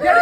Get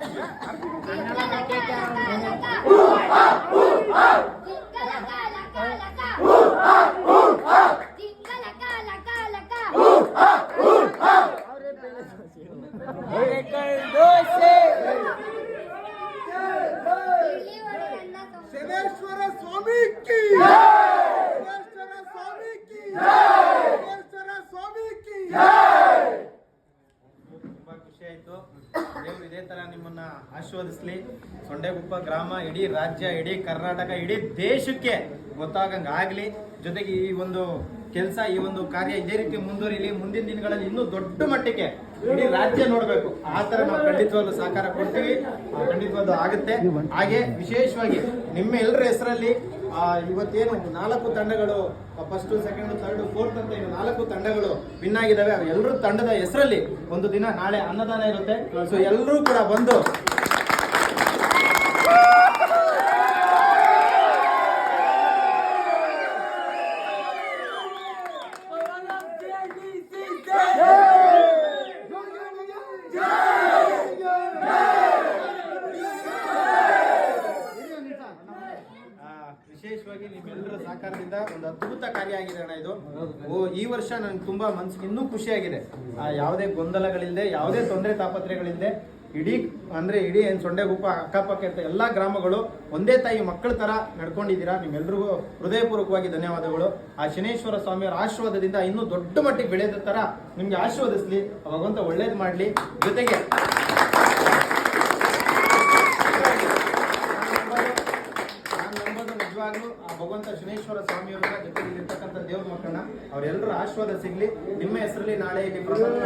Oh, oh, oh. ಆಶೀರ್ವದಿಸ್ಲಿ. ಸೊಂಡೆಗುಪ್ಪ ಗ್ರಾಮ ಇಡೀ ರಾಜ್ಯ ಇಡೀ ಕರ್ನಾಟಕ ಇಡೀ ದೇಶಕ್ಕೆ ಗೊತ್ತಾಗಂಗೆ ಆಗ್ಲಿ. ಜೊತೆಗೆ ಈ ಒಂದು ಕೆಲಸ ಈ ಒಂದು ಕಾರ್ಯ ಇದೇ ರೀತಿ ಮುಂದುವರಿಲಿ. ಮುಂದಿನ ದಿನಗಳಲ್ಲಿ ಇನ್ನೂ ದೊಡ್ಡ ಮಟ್ಟಿಗೆ ಇಡೀ ರಾಜ್ಯ ನೋಡಬೇಕು. ಆ ತರ ನಾವು ಖಂಡಿತವಾಗ್ಲೂ ಸಹಕಾರ ಕೊಡ್ತೀವಿ. ಆ, ಖಂಡಿತವಾಗ್ಲೂ ಆಗುತ್ತೆ. ಹಾಗೆ ವಿಶೇಷವಾಗಿ ನಿಮ್ಮ ಎಲ್ಲರ ಹೆಸರಲ್ಲಿ ಇವತ್ತೇನು ನಾಲ್ಕು ತಂಡಗಳು ಫಸ್ಟ್ ಸೆಕೆಂಡ್ ಥರ್ಡ್ ಫೋರ್ತ್ ಅಂತ ಏನು ನಾಲ್ಕು ತಂಡಗಳು ವಿನ್ ಆಗಿದ್ದಾವೆ ಎಲ್ಲರೂ ತಂಡದ ಹೆಸರಲ್ಲಿ ಒಂದು ದಿನ ನಾಳೆ ಅನ್ನದಾನ ಇರುತ್ತೆ. ಸೊ ಎಲ್ಲರೂ ಕೂಡ ಬಂದು ಆ, ವಿಶೇಷವಾಗಿ ನಿಮ್ಮೆಲ್ಲರ ಸಹಕಾರದಿಂದ ಒಂದು ಅದ್ಭುತ ಕಾರ್ಯ ಆಗಿದೆ ಅಣ್ಣ ಇದು ಓ ಈ ವರ್ಷ ನನಗೆ ತುಂಬಾ ಮನ್ಸಿಗೆ ಇನ್ನೂ ಖುಷಿಯಾಗಿದೆ. ಆ, ಯಾವುದೇ ಗೊಂದಲಗಳಿಲ್ಲದೆ ಯಾವುದೇ ತೊಂದರೆ ತಾಪತ್ರೆಗಳಿಲ್ಲದೆ ಇಡೀ ಅಂದ್ರೆ ಇಡೀ ಏನ್ ಸೊಂಡೆಗುಪ್ಪ ಅಕ್ಕಪಕ್ಕ ಇರ್ತ ಎಲ್ಲಾ ಗ್ರಾಮಗಳು ಒಂದೇ ತಾಯಿ ಮಕ್ಕಳ ಥರ ನಡ್ಕೊಂಡಿದ್ದೀರಾ? ನಿಮ್ಮೆಲ್ರಿಗೂ ಹೃದಯಪೂರ್ವಕವಾಗಿ ಧನ್ಯವಾದಗಳು. ಆ ಶನೇಶ್ವರ ಸ್ವಾಮಿಯವರ ಆಶೀರ್ವಾದದಿಂದ ಇನ್ನೂ ದೊಡ್ಡ ಮಟ್ಟಿಗೆ ಬೆಳೆದ ಥರ ನಿಮಗೆ ಆಶೀರ್ವದಿಸ್ಲಿ. ಭಗವಂತ ಒಳ್ಳೇದ್ ಮಾಡಲಿ. ಜೊತೆಗೆ ಭಗವಂತ ಶನೇಶ್ವರ ಸ್ವಾಮಿಯವರ ಜೊತೆಗೆ ಇರ್ತಕ್ಕಂಥ ದೇವ್ರ ಮಕ್ಕಳನ್ನ ಅವ್ರೆಲ್ಲರ ಆಶೀರ್ವಾದ ಸಿಗ್ಲಿ. ನಿಮ್ಮ ಹೆಸರಲ್ಲಿ ನಾಳೆ ಇಲ್ಲಿ ಪ್ರಸಂಗ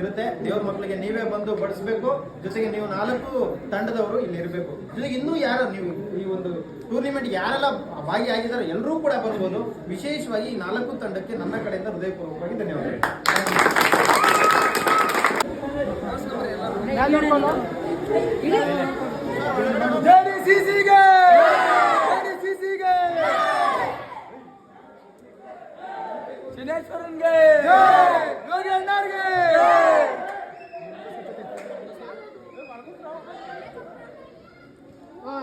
ಇರುತ್ತೆ. ದೇವ್ರ ಮಕ್ಕಳಿಗೆ ನೀವೇ ಬಂದು ಬಡಿಸ್ಬೇಕು. ಜೊತೆಗೆ ನೀವು ನಾಲ್ಕು ತಂಡದವರು ಇಲ್ಲಿ ಇರಬೇಕು. ಜೊತೆಗೆ ಇನ್ನೂ ಯಾರು ನೀವು ಈ ಒಂದು ಟೂರ್ನಿಮೆಂಟ್ ಯಾರೆಲ್ಲ ಭಾಗಿಯಾಗಿದ್ದಾರೆ ಎಲ್ಲರೂ ಕೂಡ ಬರ್ಬೋದು. ವಿಶೇಷವಾಗಿ ಈ ನಾಲ್ಕು ತಂಡಕ್ಕೆ ನನ್ನ ಕಡೆಯಿಂದ ಹೃದಯಪೂರ್ವಕವಾಗಿ ಧನ್ಯವಾದಗಳು. ಶನೇಶ್ವರನ್ಗೆ ಯೋಗಿ ಅಣ್ಣಾರ್ಗೆ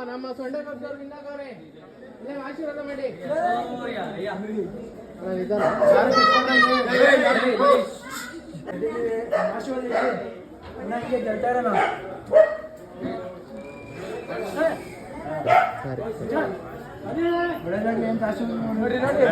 ನಮ್ಮ ಸೊಂಡೆ ಪಕ್ಷದವ್ರು ವಿನ್ನಾಗವ್ರೆ ಇಲ್ಲೇ ಆಶೀರ್ವಾದ ಮಾಡಿ. ನನಗೆ ಗೆಲ್ತಾ ಇರೋಣ ಒಳ್ಳೆದಾಗ್ಲಿ ಏನು ಆಶೀರ್ವಾದ ನೋಡಿ ನೋಡ್ರಿ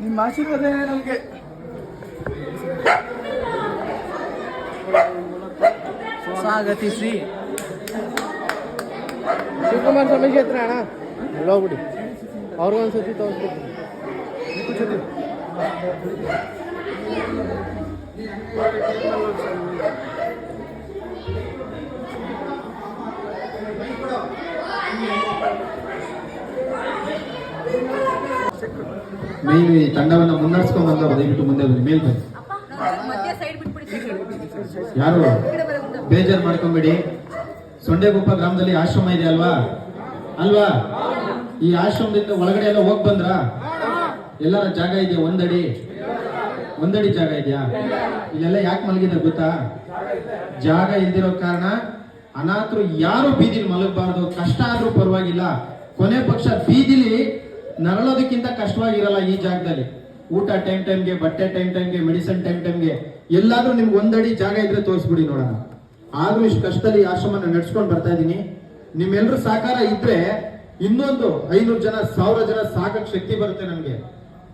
ನಿಮ್ಮ ಆಶೀರ್ವಾದ ನಮಗೆ. ಸ್ವಾಗತಿಸಿ. ಶಿವಕುಮಾರ್ ಸ್ವಾಮಿ ಕ್ಷೇತ್ರ ಅಣ್ಣ. ಹೋಗ್ಬಿಡಿ. ಅವ್ರಿಗೊಂದ್ಸತಿ ತೋರಿಸ್ಬೇಕು ಮೇಲ್ ಈ ತಂಡವನ್ನ ಮುನ್ನಡೆಸ್ಕೊಂಡು ಬಂದವರು ದಯವಿಟ್ಟು ಮುಂದೆ ಬನ್ನಿ, ಮೇಲ್ ಬನ್ನಿ. ಯಾರು? ಬೇಜಾರು ಮಾಡ್ಕೊಂಬೇಡಿ. ಸೊಂಡೆಗುಪ್ಪ ಗ್ರಾಮದಲ್ಲಿ ಆಶ್ರಮ ಇದೆ ಅಲ್ವಾ? ಅಲ್ವಾ? ಈ ಆಶ್ರಮದಿಂದ ಒಳಗಡೆ ಎಲ್ಲ ಹೋಗಿ ಬಂದ್ರಾ? ಎಲ್ಲರ ಜಾಗ ಇದೆಯಾ? ಒಂದಡಿ. ಒಂದಡಿ ಜಾಗ ಇದೆಯಾ? ಇಲ್ಲೆಲ್ಲ ಯಾಕೆ ಮಲಗಿದ್ರೆ ಗೊತ್ತಾ? ಜಾಗ ಇಲ್ದಿರೋ ಕಾರಣ ಅನಾಥರು ಯಾರು ಬೀದಿಲಿ ಮಲಗಬಾರ್ದು, ಕಷ್ಟ ಆದ್ರೂ ಪರವಾಗಿಲ್ಲ. ಕೊನೆ ಪಕ್ಷ ಬೀದಿಲಿ ನರಳೋದಕ್ಕಿಂತ ಕಷ್ಟವಾಗಿರಲ್ಲ ಈ ಜಾಗದಲ್ಲಿ. ಊಟ ಟೈಮ್ ಟೈಮ್ಗೆ ಬಟ್ಟೆ ಟೈಮ್ ಟೈಮ್ಗೆ ಮೆಡಿಸಿನ್ ಟೈಮ್ ಟೈಮ್ಗೆ ಎಲ್ಲಾದ್ರೂ ನಿಮ್ಗೆ ಒಂದಡಿ ಜಾಗ ಇದ್ರೆ ತೋರಿಸ್ಬಿಡಿ ನೋಡೋಣ. ಆದ್ರೂ ಇಷ್ಟು ಕಷ್ಟದಲ್ಲಿ ಆಶ್ರಮನ ನಡ್ಸ್ಕೊಂಡು ಬರ್ತಾ ಇದ್ದೀನಿ. ನಿಮ್ಮೆಲ್ಲರೂ ಸಹಕಾರ ಇದ್ರೆ ಇನ್ನೊಂದು ಐನೂರು ಜನ, ಸಾವಿರ ಜನ ಸಾಕಕ್ಕೆ ಶಕ್ತಿ ಬರುತ್ತೆ ನನ್ಗೆ.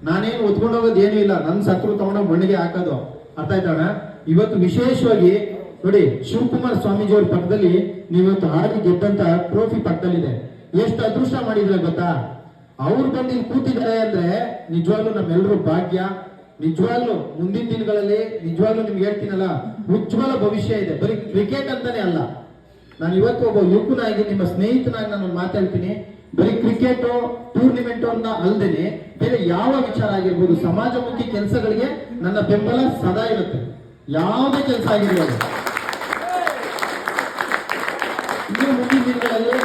ನಾನೇನು ಹೊತ್ಕೊಂಡು ಹೋಗೋದು ಏನೂ ಇಲ್ಲ. ನನ್ನ ಸತ್ರು ತಗೊಂಡೋಗಿ ಮಣ್ಣಿಗೆ ಹಾಕೋದು. ಅರ್ಥ ಆಯ್ತಣ್ಣ ಇವತ್ತು ವಿಶೇಷವಾಗಿ ನೋಡಿ, ಶಿವಕುಮಾರ್ ಸ್ವಾಮೀಜಿ ಅವ್ರ ಪಕ್ಕದಲ್ಲಿ ನೀವತ್ತು ಆಡಿ ಗೆದ್ದಂತ ಟ್ರೋಫಿ ಪಕ್ಕದಲ್ಲಿದೆ. ಎಷ್ಟು ಅದೃಷ್ಟ ಮಾಡಿದ್ರೆ ಗೊತ್ತಾ? ಅವ್ರು ಬಂದು ಇಲ್ಲಿ ಕೂತಿದ್ದಾರೆ ಅಂದ್ರೆ ನಿಜವಾಗ್ಲೂ ನಮ್ಮೆಲ್ಲರೂ ಭಾಗ್ಯ. ನಿಜವಾಗ್ಲೂ ಮುಂದಿನ ದಿನಗಳಲ್ಲಿ ನಿಜವಾಗ್ಲೂ ನಿಮ್ಗೆ ಹೇಳ್ತೀನಲ್ಲ, ಉಜ್ವಲ ಭವಿಷ್ಯ ಇದೆ. ಬರೀ ಕ್ರಿಕೆಟ್ ಅಂತಾನೆ ಅಲ್ಲ. ನಾನು ಇವತ್ತು ಒಬ್ಬ ಯುವಕನಾಗಿ ನಿಮ್ಮ ಸ್ನೇಹಿತನಾಗಿ ನಾನು ಮಾತಾಡ್ತೀನಿ. ಬರೀ ಕ್ರಿಕೆಟ್ ಟೂರ್ನಿಮೆಂಟ್ ಅಂತ ಅಲ್ದೇನೆ ಬೇರೆ ಯಾವ ವಿಚಾರ ಆಗಿರ್ಬೋದು, ಸಮಾಜಮುಖಿ ಕೆಲಸಗಳಿಗೆ ನನ್ನ ಬೆಂಬಲ ಸದಾ ಇರುತ್ತೆ. ಯಾವುದೇ ಕೆಲಸ ಆಗಿರ್ಬೋದು ಇನ್ನು ಮುಂದಿನ ದಿನಗಳಲ್ಲಿ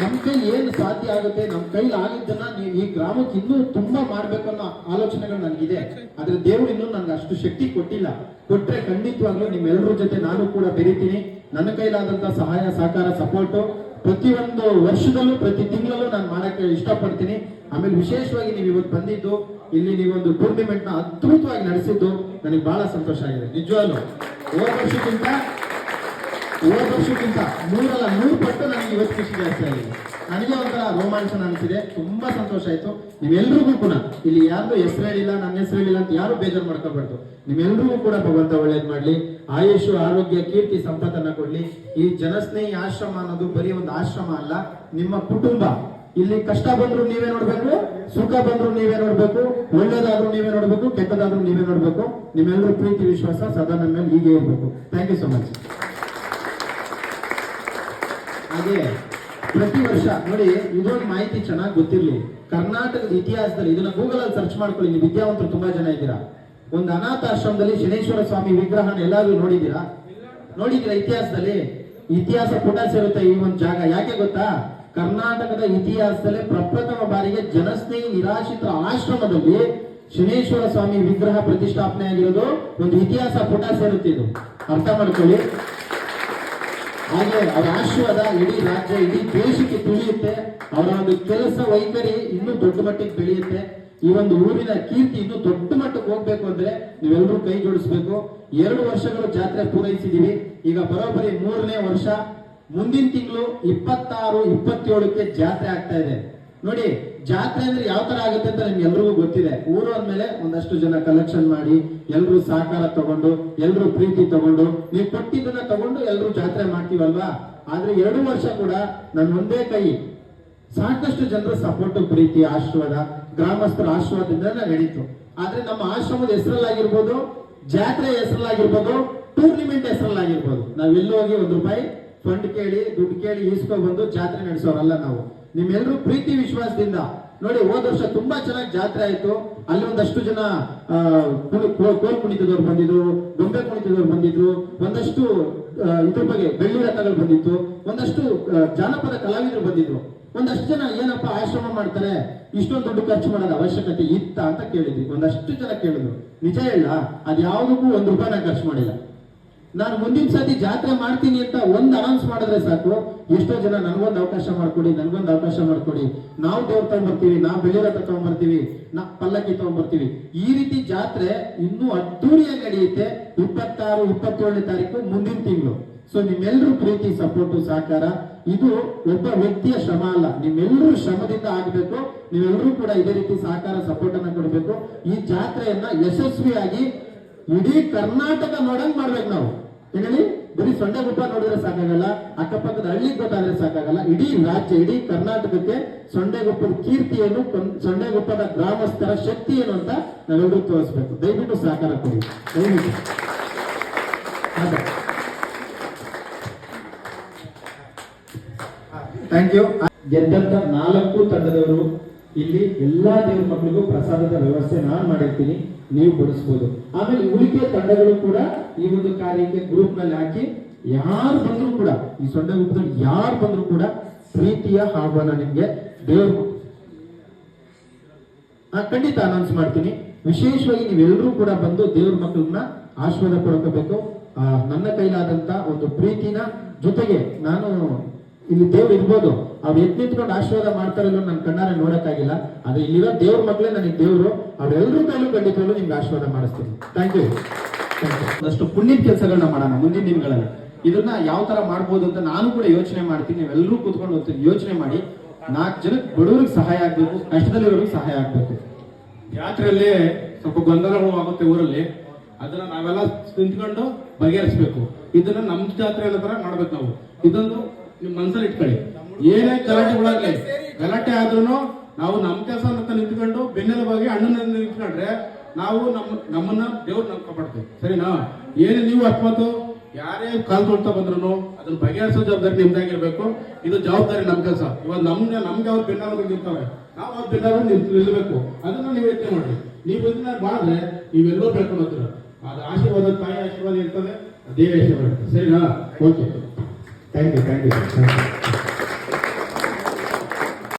ನಮ್ಮ ಕೈಲಿ ಏನು ಸಾಧ್ಯ ಆಗುತ್ತೆ? ನಮ್ಮ ಕೈಲಿ ಆಗಿದ್ದನ್ನ ನೀವು ಈ ಗ್ರಾಮಕ್ಕೆ ಇನ್ನೂ ತುಂಬಾ ಮಾಡ್ಬೇಕು ಅನ್ನೋ ಆಲೋಚನೆಗಳು ನನಗಿದೆ. ಆದ್ರೆ ದೇವರು ಇನ್ನೂ ನನ್ಗೆ ಅಷ್ಟು ಶಕ್ತಿ ಕೊಟ್ಟಿಲ್ಲ. ಕೊಟ್ಟರೆ ಖಂಡಿತವಾಗ್ಲೂ ನಿಮ್ಮೆಲ್ಲರ ಜೊತೆ ನಾನು ಕೂಡ ಬೆರಿತೀನಿ. ನನ್ನ ಕೈಲಾದಂತ ಸಹಾಯ, ಸಹಕಾರ, ಸಪೋರ್ಟು ಪ್ರತಿಯೊಂದು ವರ್ಷದಲ್ಲೂ, ಪ್ರತಿ ತಿಂಗಳಲ್ಲೂ ನಾನು ಮಾಡಕ್ಕೆ ಇಷ್ಟಪಡ್ತೀನಿ. ಆಮೇಲೆ ವಿಶೇಷವಾಗಿ ನೀವು ಇವತ್ತು ಬಂದಿದ್ದು, ಇಲ್ಲಿ ನೀವೊಂದು ಟೂರ್ನಿಮೆಂಟ್ನ ಅದ್ಭುತವಾಗಿ ನಡೆಸಿದ್ದು ನನಗೆ ಬಹಳ ಸಂತೋಷ ಆಗಿದೆ. ನಿಜವಾಗ್ಲು. ಹೋದ ವರ್ಷಕ್ಕಿಂತ ಹೋದ ವರ್ಷಕ್ಕಿಂತ ನೂರಲ್ಲ ನೂರು ಪಟ್ಟು ನನಗೆ ಇವತ್ತು ಖುಷಿ ಜಾಸ್ತಿ ಆಗಿದೆ. ನನಗೆ ಒಂಥರ ರೋಮಾಂಚನ ಅನಿಸಿದೆ. ತುಂಬಾ ಸಂತೋಷ ಆಯ್ತು. ನಿಮ್ಮೆಲ್ರಿಗೂ ಕೂಡ, ಇಲ್ಲಿ ಯಾರ್ದು ಹೆಸರು ಹೇಳಿಲ್ಲ ನನ್ನ ಹೆಸರು ಹೇಳಿಲ್ಲ ಅಂತ ಯಾರು ಬೇಜಾರು ಮಾಡ್ಕೋಬಾರ್ದು. ನಿಮ್ಮೆಲ್ರಿಗೂ ಕೂಡ ಭಗವಂತ ಒಳ್ಳೇದು ಮಾಡ್ಲಿ. ಆಯುಷು, ಆರೋಗ್ಯ, ಕೀರ್ತಿ, ಸಂಪತ್ತನ್ನ ಕೊಡ್ಲಿ. ಈ ಜನಸ್ನೇಹಿ ಆಶ್ರಮ ಅನ್ನೋದು ಬರೀ ಒಂದು ಆಶ್ರಮ ಅಲ್ಲ, ನಿಮ್ಮ ಕುಟುಂಬ. ಇಲ್ಲಿ ಕಷ್ಟ ಬಂದ್ರು ನೀವೇ ನೋಡ್ಬೇಕು, ಸುಖ ಬಂದ್ರು ನೀವೇ ನೋಡ್ಬೇಕು, ಒಳ್ಳೇದಾದ್ರೂ ನೀವೇ ನೋಡ್ಬೇಕು, ಕೆಟ್ಟದಾದ್ರೂ ನೀವೇ ನೋಡ್ಬೇಕು. ನಿಮ್ಮೆಲ್ಲರೂ ಪ್ರೀತಿ, ವಿಶ್ವಾಸ ಸದಾ ನನ್ನ ಮೇಲೆ ಹೀಗೆ ಇರ್ಬೇಕು. ಥ್ಯಾಂಕ್ ಯು ಸೊ ಮಚ್ ಹಾಗೆ ಪ್ರತಿ ವರ್ಷ, ನೋಡಿ ಇದೊಂದು ಮಾಹಿತಿ ಚೆನ್ನಾಗಿ ಗೊತ್ತಿರಲಿ. ಕರ್ನಾಟಕದ ಇತಿಹಾಸದಲ್ಲಿ, ಇದನ್ನ ಗೂಗಲ್ ಅಲ್ಲಿ ಸರ್ಚ್ ಮಾಡ್ಕೊಳ್ಳಿ, ನೀವು ವಿದ್ಯಾವಂತರು ತುಂಬಾ ಜನ ಇದ್ದೀರಾ. ಒಂದು ಅನಾಥಾಶ್ರಮದಲ್ಲಿ ಶನೇಶ್ವರ ಸ್ವಾಮಿ ವಿಗ್ರಹನ ಎಲ್ಲಾದ್ರೂ ನೋಡಿದೀರಾ ನೋಡಿದ್ದೀರಾ ಇತಿಹಾಸದಲ್ಲಿ? ಇತಿಹಾಸ ಪುಟ ಸೇರುತ್ತೆ ಈ ಒಂದು ಜಾಗ. ಯಾಕೆ ಗೊತ್ತಾ? ಕರ್ನಾಟಕದ ಇತಿಹಾಸದಲ್ಲೇ ಪ್ರಪ್ರಥಮ ಬಾರಿಗೆ ಜನಸ್ನೇಹಿ ನಿರಾಶ್ರಿತ ಆಶ್ರಮದಲ್ಲಿ ಶನೇಶ್ವರ ಸ್ವಾಮಿ ವಿಗ್ರಹ ಪ್ರತಿಷ್ಠಾಪನೆ ಆಗಿರೋದು ಒಂದು ಇತಿಹಾಸ ಪುಟ ಸೇರುತ್ತೆ ಇದು. ಅರ್ಥ ಮಾಡ್ಕೊಳ್ಳಿ. ಹಾಗೆ ಅವರ ಆಶೀರ್ವಾದ ಇಡೀ ರಾಜ್ಯ, ಇಡೀ ದೇಶಕ್ಕೆ ತಿಳಿಯುತ್ತೆ. ಅವರ ಒಂದು ಕೆಲಸ ವೈಖರಿ ಇನ್ನೂ ದೊಡ್ಡ ಮಟ್ಟಿಗೆ ಬೆಳೆಯುತ್ತೆ. ಈ ಒಂದು ಊರಿನ ಕೀರ್ತಿ ಇನ್ನೂ ದೊಡ್ಡ ಮಟ್ಟಕ್ಕೆ ಹೋಗ್ಬೇಕು ಅಂದ್ರೆ ನೀವೆಲ್ಲರೂ ಕೈ ಜೋಡಿಸ್ಬೇಕು. ಎರಡು ವರ್ಷಗಳು ಜಾತ್ರೆ ಪೂರೈಸಿದೀವಿ. ಈಗ ಬರೋಬ್ಬರಿ ಮೂರನೇ ವರ್ಷ. ಮುಂದಿನ ತಿಂಗಳು ಇಪ್ಪತ್ತಾರು, ಇಪ್ಪತ್ತೇಳಕ್ಕೆ ಜಾತ್ರೆ ಆಗ್ತಾ ಇದೆ. ನೋಡಿ ಜಾತ್ರೆ ಅಂದ್ರೆ ಯಾವ ತರ ಆಗುತ್ತೆ ಅಂತ ನಿಮ್ಗೆ ಎಲ್ರಿಗೂ ಗೊತ್ತಿದೆ. ಊರು ಅಂದ್ಮೇಲೆ ಒಂದಷ್ಟು ಜನ ಕಲೆಕ್ಷನ್ ಮಾಡಿ, ಎಲ್ರು ಸಹಕಾರ ತಗೊಂಡು, ಎಲ್ರು ಪ್ರೀತಿ ತಗೊಂಡು, ನೀವು ಕೊಟ್ಟಿದ್ದನ್ನ ತಗೊಂಡು ಎಲ್ರು ಜಾತ್ರೆ ಮಾಡ್ತೀವಲ್ವಾ? ಆದ್ರೆ ಎರಡು ವರ್ಷ ಕೂಡ ನಾನು ಒಂದೇ ಕೈ. ಸಾಕಷ್ಟು ಜನರ ಸಪೋರ್ಟ್ ಪ್ರೀತಿ, ಆಶೀರ್ವಾದ, ಗ್ರಾಮಸ್ಥರ ಆಶೀರ್ವಾದದಿಂದ ನಡೀತು. ಆದ್ರೆ ನಮ್ಮ ಆಶ್ರಮದ ಹೆಸರಲ್ಲಾಗಿರ್ಬೋದು ಜಾತ್ರೆ ಹೆಸರಲ್ಲಾಗಿರ್ಬೋದು ಟೂರ್ನಿಮೆಂಟ್ ಹೆಸರಲ್ಲಾಗಿರ್ಬೋದು. ನಾವ್ ಹೋಗಿ ಒಂದ್ ರೂಪಾಯಿ ಫಂಡ್ ಕೇಳಿ, ದುಡ್ಡು ಕೇಳಿ ಈಸ್ಕೊಂಡ್ ಬಂದು ಜಾತ್ರೆ ನಡೆಸೋರಲ್ಲ ನಾವು. ನಿಮ್ಮೆಲ್ಲರೂ ಪ್ರೀತಿ ವಿಶ್ವಾಸದಿಂದ. ನೋಡಿ, ಹೋದ ವರ್ಷ ತುಂಬಾ ಚೆನ್ನಾಗಿ ಜಾತ್ರೆ ಆಯ್ತು. ಅಲ್ಲಿ ಒಂದಷ್ಟು ಜನ ಕೋಲ್ ಕುಣಿತದವ್ರು ಬಂದಿದ್ರು, ಗೊಂಬೆ ಕುಣಿತದವ್ರು ಬಂದಿದ್ರು, ಒಂದಷ್ಟು ಇದ್ರ ಬಗ್ಗೆ ಬೆಳ್ಳಿ ರಥಗಳು ಬಂದಿತ್ತು, ಒಂದಷ್ಟು ಜಾನಪದ ಕಲಾವಿದರು ಬಂದಿದ್ರು. ಒಂದಷ್ಟು ಜನ ಏನಪ್ಪ ಆಶ್ರಮ ಮಾಡ್ತಾರೆ, ಇಷ್ಟೊಂದು ದುಡ್ಡು ಖರ್ಚು ಮಾಡೋದ ಅವಶ್ಯಕತೆ ಇತ್ತ ಅಂತ ಕೇಳಿದ್ವಿ. ಒಂದಷ್ಟು ಜನ ಕೇಳಿದ್ರು. ನಿಜ ಹೇಳ ಅದ್ ಯಾವ್ದಕ್ಕೂ ಒಂದ್ ರೂಪಾಯಿನ ಖರ್ಚು ಮಾಡಿಲ್ಲ. ನಾನು ಮುಂದಿನ ಸತಿ ಜಾತ್ರೆ ಮಾಡ್ತೀನಿ ಅಂತ ಒಂದು ಅನೌನ್ಸ್ ಮಾಡಿದ್ರೆ ಸಾಕು. ಎಷ್ಟೋ ಜನ ನನ್ಗೊಂದು ಅವಕಾಶ ಮಾಡ್ಕೊಡಿ, ನನ್ಗೊಂದು ಅವಕಾಶ ಮಾಡ್ಕೊಡಿ. ನಾವು ದೇವ್ರ ತಗೊಂಡ್ಬರ್ತೀವಿ, ನಾವು ಬೆಳ್ಳಿರಥ ತಗೊಂಡ್ಬರ್ತೀವಿ, ನಾ ಪಲ್ಲಕ್ಕಿ ತಗೊಂಡ್ಬರ್ತೀವಿ. ಈ ರೀತಿ ಜಾತ್ರೆ ಇನ್ನೂ ಅದ್ದೂರಿಯಾಗಿ ನಡೆಯುತ್ತೆ. ಇಪ್ಪತ್ತಾರು, ಇಪ್ಪತ್ತೇಳನೇ ತಾರೀಕು ಮುಂದಿನ ತಿಂಗಳು. ಸೊ ನಿಮ್ಮೆಲ್ಲರೂ ಪ್ರೀತಿ ಸಪೋರ್ಟು ಸಹಕಾರ. ಇದು ಒಬ್ಬ ವ್ಯಕ್ತಿಯ ಶ್ರಮ ಅಲ್ಲ. ನಿಮ್ಮೆಲ್ಲರೂ ಶ್ರಮದಿಂದ ಆಗಬೇಕು. ನೀವೆಲ್ಲರೂ ಕೂಡ ಇದೇ ರೀತಿ ಸಹಕಾರ ಸಪೋರ್ಟ್ ಅನ್ನ ಕೊಡಬೇಕು. ಈ ಜಾತ್ರೆಯನ್ನ ಯಶಸ್ವಿಯಾಗಿ ಇಡೀ ಕರ್ನಾಟಕ ನೋಡಂಗ್ ಮಾಡ್ಬೇಕು ನಾವು. ಹೇಳಿ ಬರೀ ಸೊಂಡೆಗುಪ್ಪ ನೋಡಿದ್ರೆ ಸಾಕಾಗಲ್ಲ, ಅಕ್ಕಪಕ್ಕದ ಹಳ್ಳಿ ಗೊತ್ತಾದ್ರೆ ಸಾಕಾಗಲ್ಲ. ಇಡೀ ರಾಜ್ಯ, ಇಡೀ ಕರ್ನಾಟಕಕ್ಕೆ ಸೊಂಡೆಗುಪ್ಪದ ಕೀರ್ತಿ ಏನು ಸೊಂಡೆ ಸೊಂಡೆಗುಪ್ಪದ ಗ್ರಾಮಸ್ಥರ ಶಕ್ತಿ ಏನು ಅಂತ ನಾವೆಲ್ಲರೂ ತೋರಿಸ್ಬೇಕು. ದಯವಿಟ್ಟು ಸಹಕಾರ ಕೊಡಿ. ದಯವಿಟ್ಟು. ಥ್ಯಾಂಕ್ ಯು ಗೆದ್ದಂತ ನಾಲ್ಕು ತಂಡದವರು ಇಲ್ಲಿ ಎಲ್ಲಾ ದೇವರ ಮಕ್ಕಳಿಗೂ ಪ್ರಸಾದದ ವ್ಯವಸ್ಥೆ ನಾನು ಮಾಡಿರ್ತೀನಿ. ನೀವು ಬಡಿಸ್ಬೋದು. ಆಮೇಲೆ ಉಳಿಕೆ ತಂಡಗಳು ಕೂಡ ಈ ಒಂದು ಕಾರ್ಯಕ್ಕೆ ಗ್ರೂಪ್ನಲ್ಲಿ ಹಾಕಿ ಯಾರು ಬಂದ್ರು ಕೂಡ, ಈ ಸೊಂಡ ಗುಂಪದಲ್ಲಿ ಯಾರು ಬಂದ್ರು ಕೂಡ ಪ್ರೀತಿಯ ಆಹ್ವಾನ ನಿಮ್ಗೆ ದೇವರು ಖಂಡಿತ ಅನೌನ್ಸ್ ಮಾಡ್ತೀನಿ. ವಿಶೇಷವಾಗಿ ನೀವೆಲ್ಲರೂ ಕೂಡ ಬಂದು ದೇವ್ರ ಮಕ್ಕಳನ್ನ ಆಶೀರ್ವಾದ ಪಡ್ಕೋಬೇಕು ನನ್ನ ಕೈಲಾದಂತ ಒಂದು ಪ್ರೀತಿನ ಜೊತೆಗೆ ನಾನು ಇಲ್ಲಿ ದೇವ್ರು ಇರ್ಬೋದು. ಅವ್ರು ಎತ್ತಿ ನಿಂತ್ಕೊಂಡು ಆಶೀರ್ವಾದ ಮಾಡ್ತಾರೆ ನನ್ನ ಕಣ್ಣಾರೆ ನೋಡಕ್ಕಾಗಿಲ್ಲ. ಆದ್ರೆ ಇಲ್ಲಿರೋ ದೇವ್ರ ಮಕ್ಕಳೇ ನನಗೆ ದೇವರು. ಅವ್ರೆಲ್ಲರೂ ಕೈಲೂ ಖಂಡಿತವಾಗ್ಲೂ ನಿಮ್ಗೆ ಆಶೀರ್ವಾದ ಮಾಡಿಸ್ತೀನಿ. ಥ್ಯಾಂಕ್ ಯು ಅಷ್ಟು ಪುಣ್ಯದ ಕೆಲಸಗಳನ್ನ ಮಾಡೋಣ, ಮುಂದಿನ ದಿನಗಳಲ್ಲಿ. ಇದನ್ನ ಯಾವ ತರ ಮಾಡ್ಬೋದು ಅಂತ ನಾನು ಕೂಡ ಯೋಚನೆ ಮಾಡ್ತೀನಿ. ನೀವೆಲ್ಲರೂ ಕೂತ್ಕೊಂಡು ಹೋಗ್ತೀನಿ. ಯೋಚನೆ ಮಾಡಿ. ನಾಲ್ಕು ಜನಕ್ಕೆ ಬಡವರಿಗೆ ಸಹಾಯ ಆಗ್ಬೇಕು, ಕಷ್ಟದಲ್ಲಿರೋರಿಗೆ ಸಹಾಯ ಆಗ್ಬೇಕು. ಜಾತ್ರೆಯಲ್ಲಿ ಸ್ವಲ್ಪ ಗೊಂದಲಗಳು ಆಗುತ್ತೆ ಊರಲ್ಲಿ. ಅದನ್ನ ನಾವೆಲ್ಲ ನಿಂತ್ಕೊಂಡು ಬಗೆಹರಿಸ್ಬೇಕು. ಇದನ್ನ ನಮ್ಮ ಜಾತ್ರೆ ಅನ್ನೋ ತರ ಮಾಡ್ಬೇಕು ನಾವು. ಇದೊಂದು ನಿಮ್ಮ ಮನಸ್ಸಲ್ಲಿ ಇಟ್ಕೊಳ್ಳಿ. ಏನೇ ಗಲಾಟೆಗಳಾಗ್ಲಿ ಗಲಾಟೆ ಆದ್ರೂ ನಾವು ನಮ್ಮ ಕೆಲಸ ಅಂತ ನಿಂತ್ಕೊಂಡು ಬೆನ್ನೆಲುಬಾಗಿ ಅಣ್ಣನ ನಿಂತ್ಕೊಂಡ್ರೆ ನಾವು ನಮ್ಮ ನಮ್ಮನ್ನ ದೇವ್ರು ನಮ್ ಕಾಪಾಡ್ತೇವೆ ಸರಿನಾ? ಏನು ನೀವು ಅಕಸ್ಮಾತ್ ಯಾರೇ ಕಾಲ್ ತೊಳ್ತಾ ಬಂದ್ರು ಅದನ್ನ ಬಗೆಹರಿಸೋ ಜವಾಬ್ದಾರಿ ನಿಮ್ದಾಗಿರ್ಬೇಕು. ಇದು ಜವಾಬ್ದಾರಿ ನಮ್ಮ ಕೆಲಸ. ಇವಾಗ ನಮ್ಮ ನಮ್ಗೆ ಅವ್ರು ಬೆನ್ನೆಲುಬಾಗಿ ನಿಂತಾವೆ ನಾವು ಅವ್ರ ಬೆನ್ನೆಲುಬಾಗಿ ನಿಲ್ಲಬೇಕು ನಿಲ್ಬೇಕು. ಅದನ್ನ ನೀವು ಯೋಚನೆ ಮಾಡಿ ನೀವು ಇದನ್ನ ಮಾಡಿದ್ರೆ ನೀವೆಲ್ಲೋ ಬೆಳ್ಕೊಂಡು ಹೋಗ್ತೀರ. ಅದು ಆಶೀರ್ವಾದ ತಾಯಿ ಆಶೀರ್ವಾದ ಇರ್ತದೆ ದೇವಿ ಆಶೀರ್ವಾದ ಇರ್ತದೆ. ಸರಿನಾ? Okay thank you thank you